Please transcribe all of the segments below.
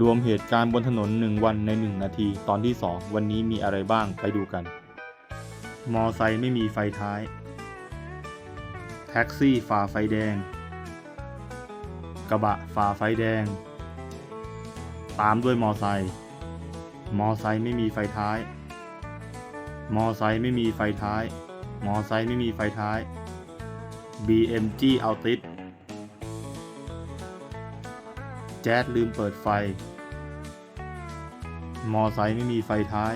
รวมเหตุการณ์บนถนน 1 วันใน 1 นาที ตอนที่ 2 วันนี้มีอะไรบ้างไปดูกัน มอไซค์ไม่มีไฟท้าย แท็กซี่ฝ่าไฟแดง กระบะฝ่าไฟแดง ตามด้วยมอไซค์มอไซค์ไม่มีไฟท้าย มอไซค์ไม่มีไฟท้าย มอไซค์ไม่มีไฟท้าย BMG เอาติด แจ๊ดลืมเปิดไฟ มอไซค์ไม่มีไฟท้าย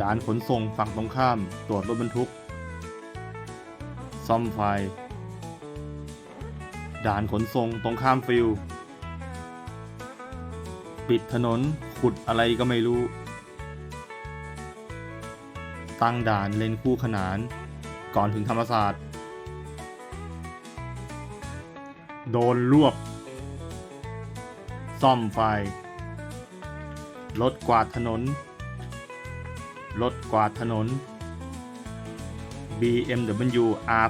ด่านขนส่งฝั่งตรงข้าม ตรวจรถบรรทุก ซ่อมไฟ ด่านขนส่งตรงข้ามฟิลปิดถนนขุดอะไรก็ไม่รู้ ตั้งด่านเลนคู่ขนาน ก่อนถึงธรรมศาสตร์ โดนรวบ ซ่อมไฟ รถกวาดถนน รถกวาดถนน BMW R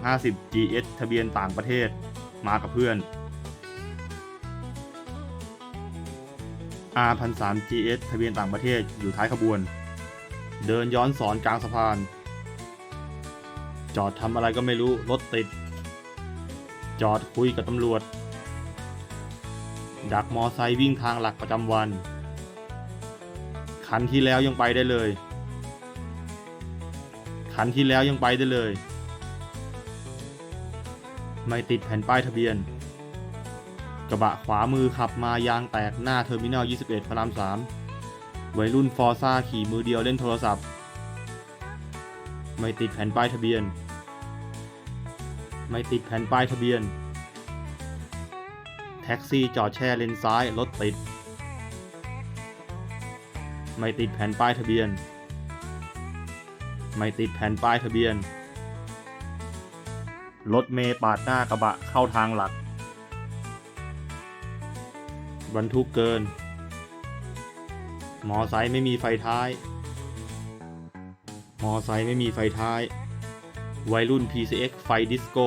1250 GS ทะเบียนต่างประเทศมากับเพื่อน R 13 GS ทะเบียนต่างประเทศอยู่ท้ายขบวน เดินย้อนสอนกลางสะพาน จอดทำอะไรก็ไม่รู้ รถติด จอดคุยกับตำรวจ ดักมอไซค์วิ่งทางหลักประจำวัน คันที่แล้วยังไปได้เลย คันที่แล้วยังไปได้เลย ไม่ติดแผ่นป้ายทะเบียน กระบะขวามือขับมายางแตกหน้าเทอร์มินอล 21 พระราม 3 วัยรุ่นฟอร์ซ่าขี่มือเดียวเล่นโทรศัพท์ ไม่ติดแผ่นป้ายทะเบียน ไม่ติดแผ่นป้ายทะเบียน แท็กซี่จอดแช่เลนซ้ายรถติด ไม่ติดแผ่นป้ายทะเบียน ไม่ติดแผ่นป้ายทะเบียน รถเมย์ปาดหน้ากระบะเข้าทางหลัก บรรทุกเกิน มอไซค์ไม่มีไฟท้าย มอไซค์ไม่มีไฟท้าย วัยรุ่น PCX ไฟดิสโก้